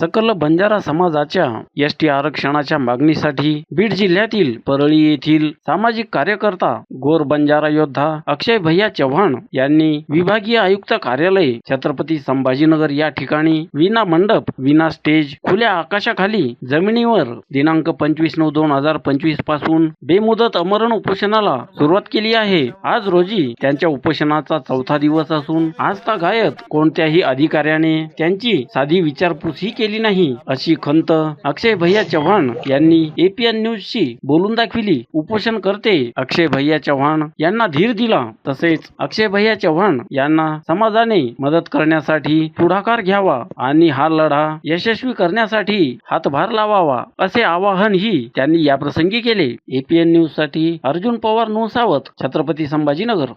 सकल बंजारा समाजाच्या S T आरक्षणाच्या मागणीसाठी बीड जिल्ह्यातील परळी येथील सामाजिक कार्यकर्ता गोर बंजारा योद्धा अक्षय भैया चव्हाण यांनी विभागीय आयुक्त कार्यालय छत्रपती संभाजीनगर या ठिकाणी विना मंडप विना स्टेज खुल्या आकाशाखाली जमिनीवर दिनांक पंचवीस नऊ दोन हजार पंचवीसपासून बेमुदत अमरण उपोषणाला सुरुवात केली आहे. आज रोजी त्यांच्या उपोषणाचा चौथा दिवस असून आज गायत कोणत्याही अधिकाऱ्याने त्यांची साधी विचारपूस ही केली नाही अशी खंत. अक्षय भैया चव्हाण यांनी एपीएन न्यूज शी बोलून दाखविली. उपोषण करते अक्षय भैया चव्हाण. यांना धीर दिला. तसेच अक्षय भैया चव्हाण यांना समाजाने मदत करण्यासाठी पुढाकार घ्यावा आणि हा लढा यशस्वी करण्यासाठी हातभार लावावा असे आवाहनही त्यांनी याप्रसंगी केले. एपीएन न्यूजसाठी अर्जुन पवार नोसावत छत्रपती संभाजीनगर.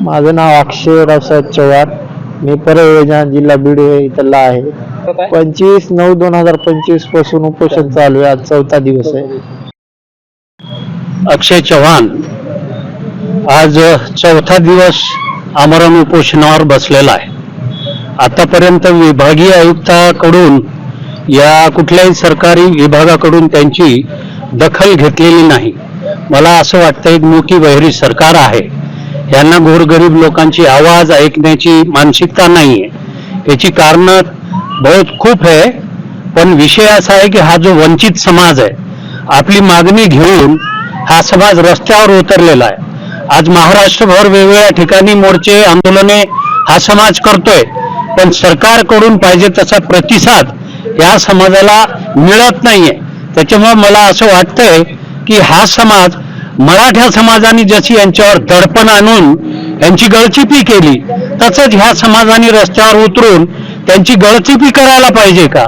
माझं नाव अक्षय रावसाहेब चव्हाण. मी परयोजना जिल्हा बीड इथला आहे. पंचवीस नऊ दोन हजार पंचवीसपासून उपोषण चालू आहे. आज चौथा दिवस आहे. अक्षय चव्हाण आज चौथा दिवस आमरण उपोषणावर बसलेला आहे. आतापर्यंत विभागीय आयुक्ताकडून या कुठल्याही सरकारी विभागाकडून त्यांची दखल घेतलेली नाही. मला असं वाटतं एक मोठी बहिरी सरकार आहे. यांना गोरगरीब लोकांची आवाज ऐकण्याची मानसिकता नाही आहे याची कारणं बहुत खूप आहे पण विषय असा आहे की हा जो वंचित समाज आहे आपली मागणी घेऊन हा समाज रस्त्यावर उतरलेला आहे. आज महाराष्ट्रभर वेगवेगळ्या ठिकाणी मोर्चे आंदोलने हा समाज करतोय पण सरकारकडून पाहिजे तसा प्रतिसाद या समाजाला मिळत नाहीये. त्याच्यामुळे मला असं वाटतंय की हा समाज मराठा समाजाने जशी यांच्यावर दडपण आणून यांची गळचिपी केली तसंच ह्या समाजाने रस्त्यावर उतरून त्यांची गळचिपी करायला पाहिजे का?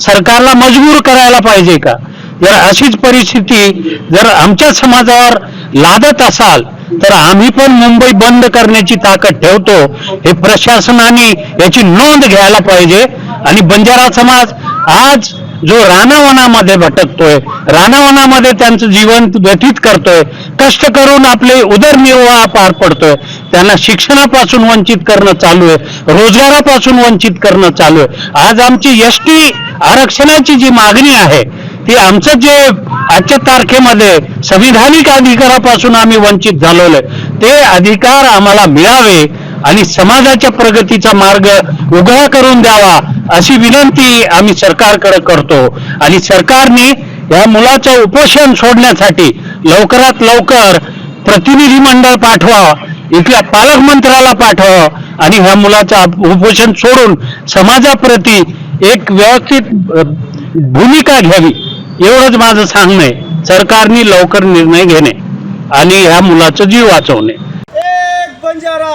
सरकारला मजबूर करायला पाहिजे का? जर अशीच परिस्थिती जर आमच्या समाजावर लादत असाल तर आम्ही पण मुंबई बंद करण्याची ताकद ठेवतो हे प्रशासनाने याची नोंद घ्यायला पाहिजे. आणि बंजारा समाज आज जो रानावनामध्ये भटकतोय रानावनामध्ये त्यांचं जीवन व्यतीत करतोय कष्ट करून आपले उदरनिर्वाह पार पडतोय त्यांना शिक्षणापासून वंचित करणं चालू आहे रोजगारापासून वंचित करणं चालू आहे. आज आमची एस टी आरक्षणाची जी मागणी आहे ती आमचं जे आजच्या तारखेमध्ये संविधानिक अधिकारापासून आम्ही वंचित झालेलो आहे ते अधिकार आम्हाला मिळावे आणि समाजाच्या प्रगतीचा मार्ग उघडा करून द्यावा अशी विनंती आम्ही सरकारकडे करतो. आणि सरकारने या मुलाचं उपोषण सोडण्यासाठी लवकरात लवकर प्रतिनिधी मंडळ पाठवा इथल्या पालकमंत्र्याला पाठवा आणि ह्या मुलाचं उपोषण सोडून समाजाप्रती एक व्यवस्थित भूमिका घ्यावी. एवढंच माझं सांगणं आहे. सरकारने लवकर निर्णय घेणे आणि ह्या मुलाचं जीव वाचवणे. एक बंजारा.